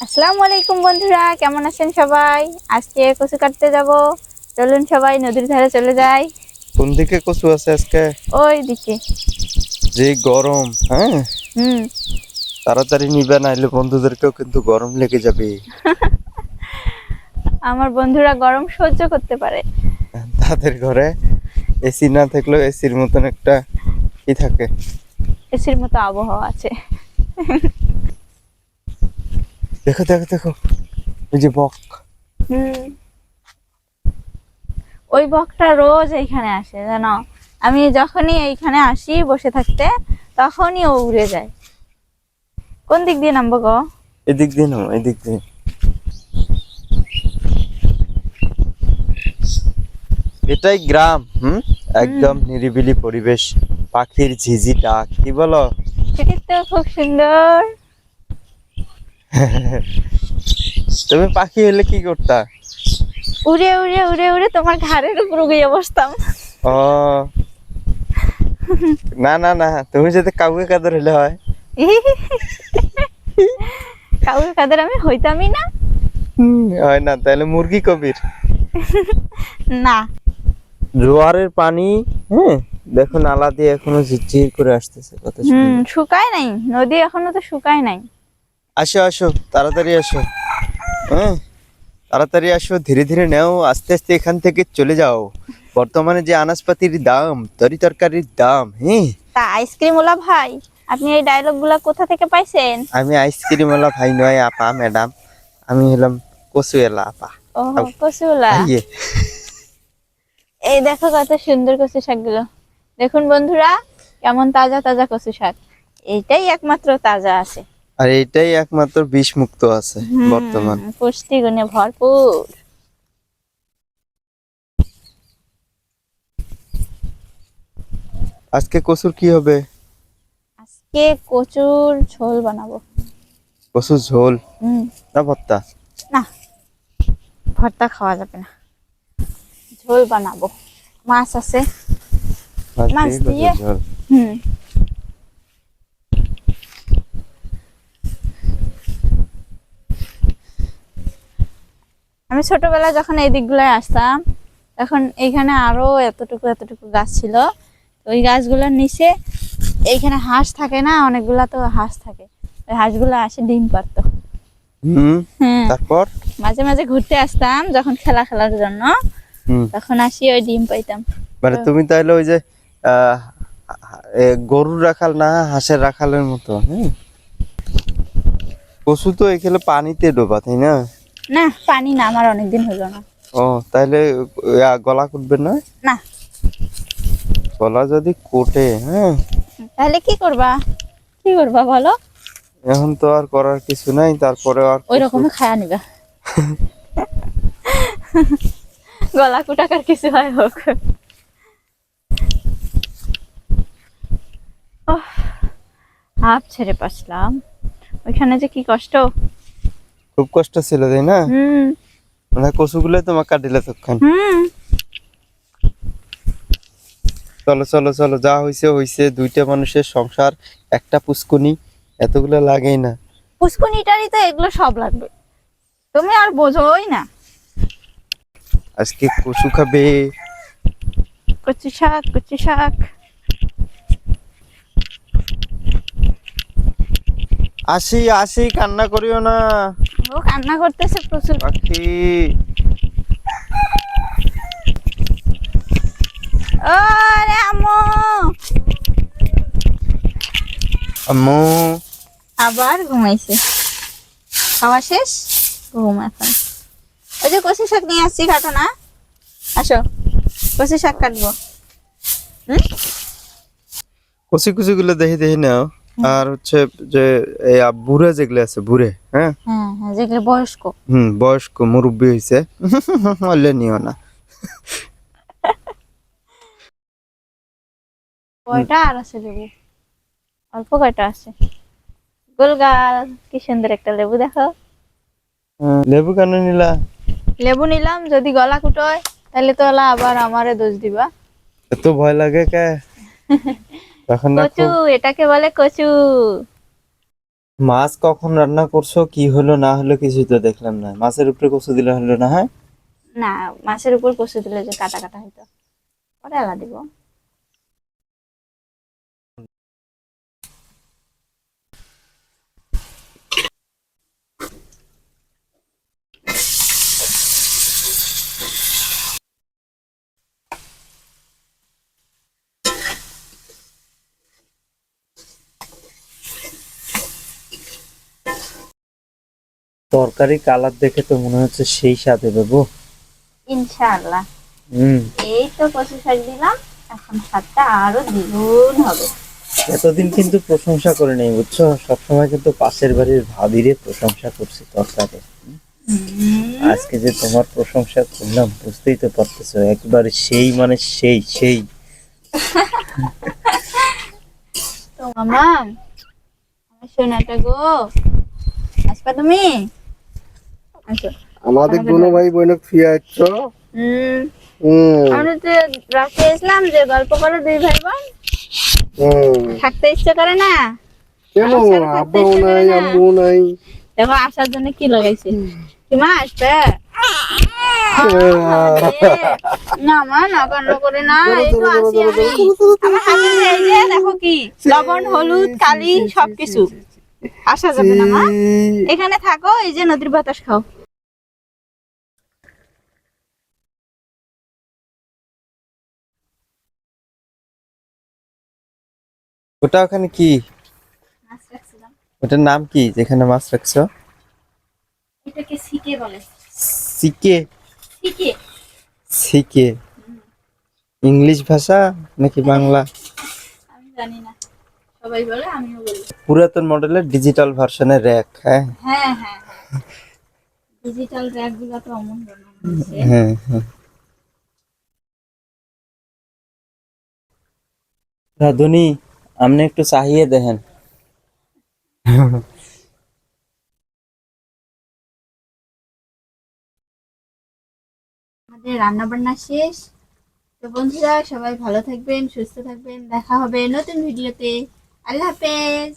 আসসালামু আলাইকুম বন্ধুরা কেমন আছেন সবাই? আজকে কচু কাটতে যাব। চলুন সবাই নদীর ধারে চলে যাই। কোন দিকে কচু আছে আজকে? ওই দিকে। যে গরম হ্যাঁ? হুম। তাড়াতাড়ি নিবে নাইলে বন্ধুদেরকেও কিন্তু গরম লেগে যাবে। আমার বন্ধুরা গরম সহ্য করতে পারে। তাদের ঘরে এসি না থাকলেও এসির মতন একটা কি থাকে। এসির মতো আবহাওয়া আছে। দেখো দেখো দেখো। ওই যে বক। ওই বকটা রোজ এইখানে আসে জানো? আমি যখনই এইখানে আসি বসে থাকতে তখনই ও উড়ে যায়। কোন দিক দিয়ে নামবো গো? এদিক দিয়ে নাও এদিক দিয়ে। এটাই গ্রাম হুম? একদম নিরিবিলি পরিবেশ। পাখির ঝিঝি ডাক কি বলো? খুব সুন্দর। তুমি পাখি হলে কি করতা? উড়ে উড়ে উড়ে উড়ে তোমার ঘাড়ের উপর গিয়ে বসতাম। ও। না না না তুমি যদি কাউকে কাদের হলে হয়? কাউকে কাদের আমি হইতামই না। হয় না তাহলে মুরগি কবির। না। জোয়ারের পানি হ্যাঁ দেখো নালা দিয়ে এখনও ঝিরঝির করে আসতেছে কত হুম শুকায় নাই নদী এখনও তো শুকায় নাই। আসো আসো তাড়াতাড়ি আসো। হ্যাঁ তাড়াতাড়ি আসো ধীরে ধীরে নেও আস্তে আস্তে এখান থেকে চলে যাও। বর্তমানে যে আনাজপাতির দাম তরি তরকারির দাম হ্যাঁ তা আইসক্রিম ওলা ভাই আপনি এই ডায়লগগুলা কোথা থেকে পাইছেন? আমি আইসক্রিম ওলা ভাই নয় আপা ম্যাডাম আমি হলাম কচুয়েলা আপা। ও কচুলা ইয়ে। এই দেখো কত সুন্দর কচু শাকগুলো। দেখুন বন্ধুরা কেমন তাজা তাজা কচু শাক। এইটাই একমাত্র তাজা আছে। আর এটাই একমাত্র বিষ মুক্ত আছে বর্তমান। পুষ্টিগুণে ভরপুর। আজকে কচুর কি হবে? আজকে কচুর ঝোল বানাবো। কচুর ঝোল? হুম। না ভর্তা? না ভর্তা খাওয়া যাবে না। ঝোল বানাবো। মাছ আছে। মাছ দিয়ে হুম। আমি ছোটবেলায় যখন এই দিকগুলোয় আসতাম তখন এইখানে আরও এতটুকু এতটুকু গাছ ছিল। ওই গাছগুলোর নিচে এইখানে হাঁস থাকে না অনেকগুলা তো হাঁস থাকে। ওই হাঁসগুলো আসে ডিম পারতো হ্যাঁ। তারপর? মাঝে মাঝে ঘুরতে আসতাম যখন খেলা খেলার জন্য। তখন আসি ওই ডিম পাইতাম। মানে তুমি তাহলে ওই যে গরুর রাখাল না হাঁসের রাখালের মতো হ্যাঁ কচু তো এখানে পানিতে ডোবা তাই না? না পানি না আমার অনেকদিন হলো না। ও তাহলে গলা কুটবে না? না। গলা যদি কোটে হ্যাঁ? তাহলে কি করবা? কি করবা বলো? এখন তো আর করার কিছু নাই তারপরে আর ওই রকমই খায়া নিবা। গলা কুটাকার কিছু হয় হোক। হাফ ছেড়ে পাসলাম। ওইখানে যে কি কষ্ট। খুব কষ্ট ছিল তাই না? মানে কচুগুলো তোমার কাটিলে তখন চলো চলো চলো যা হইছে হইছে। দুইটা মানুষের সংসার একটা পুষ্কুনি এতগুলো লাগেই না। পুষ্কুনিটারই তো এগুলো সব লাগবে। তুমি আর বোঝোই না। আজকে কচু খাবে। কচু শাক কচু শাক। আসি আসি কান্না করিও না। ও কান্না করতেছে প্রচুর। পাখি। ও আম্মু। আম্মু। আবার ঘুমাইছে। খাওয়া শেষ? ঘুম এখন। ওই যে কষি শাক নিয়ে আসছি কাটো না। আসো কষি শাক কাটবো। হুম? কচি কচি গুলো দেখে দেখে নাও। আর হচ্ছে যে এই বুড়ে যেগুলো আছে বুড়ে হ্যাঁ? যেগুলো বয়স্ক। হুম বয়স্ক মুরব্বী হয়েছে হলে নিও না। কয়টা আর আছে লেবু? অল্প কয়টা আছে? গোলগাল কি সুন্দর একটা লেবু দেখো। হ্যাঁ, লেবু কেন নিলা? লেবু নিলাম যদি গলা কুটোয় তাহলে তো আবার আমারে দোষ দিবা। এত ভয় লাগে কে? তখন না কচু খুব এটাকে বলে কচু। মাছ কখন রান্না করছ কি হলো না হলো কিছু তো দেখলাম না। মাছের উপরে কচু দিলে হলো না হ্যাঁ? না মাছের উপর কষে দিলে যে কাটা কাটা হইতো। পরে আলা দিব। তরকারি কালার দেখে তো মনে হচ্ছে সেই সাথে দেবো ইনশাআল্লাহ। হুম। এই তো কষে শাক দিলাম এখন স্বাদটা আরও দ্বিগুণ হবে। এতদিন কিন্তু প্রশংসা করে নেই বুঝছ? সবসময় কিন্তু পাশের বাড়ির ভাবিরে প্রশংসা করছি তরকারি আজকে যে তোমার প্রশংসা করলাম বুঝতেই তো পারতেছো একবারে সেই মানে সেই সেই। তো মামা আমার সোনাটা গো আসবা তুমি? আমাদের দুনো ভাই আমরা তো রাস্তায় এসলাম যে গল্প করো দুই ভাই বোন থাকতে ইচ্ছে করে না কেন আব্বাও নাই আম্মু নাই দেখো আসার জন্য কি লাগাইছে কি মা আসবে না মা না কান্না করে না আমার হাতে দেখো কি লবণ হলুদ কালি সবকিছু আসা যাবে না মা। এখানে থাকো এই যে নদীর বাতাস খাও। ওটা ওখানে কি? ওটার নাম কি? যেখানে মাছ রাখছো? এটাকে সিকে বলে। সিকে? সিকে। সিকে। ইংলিশ ভাষা নাকি বাংলা? আমি জানি না। সবাই বলে আমিও বলি। পুরাতন মডেলের ডিজিটাল ভার্সনের র্যাক হ্যাঁ? হ্যাঁ হ্যাঁ। ডিজিটাল র্যাকগুলো তো অমন হ্যাঁ হ্যাঁ। রাধুনি আপনি একটু চাহিয়ে দেখেন। আমাদের রান্না বান্না শেষ। তো বন্ধুরা সবাই ভালো থাকবেন সুস্থ থাকবেন। দেখা হবে নতুন ভিডিওতে আল্লাহ হাফেজ।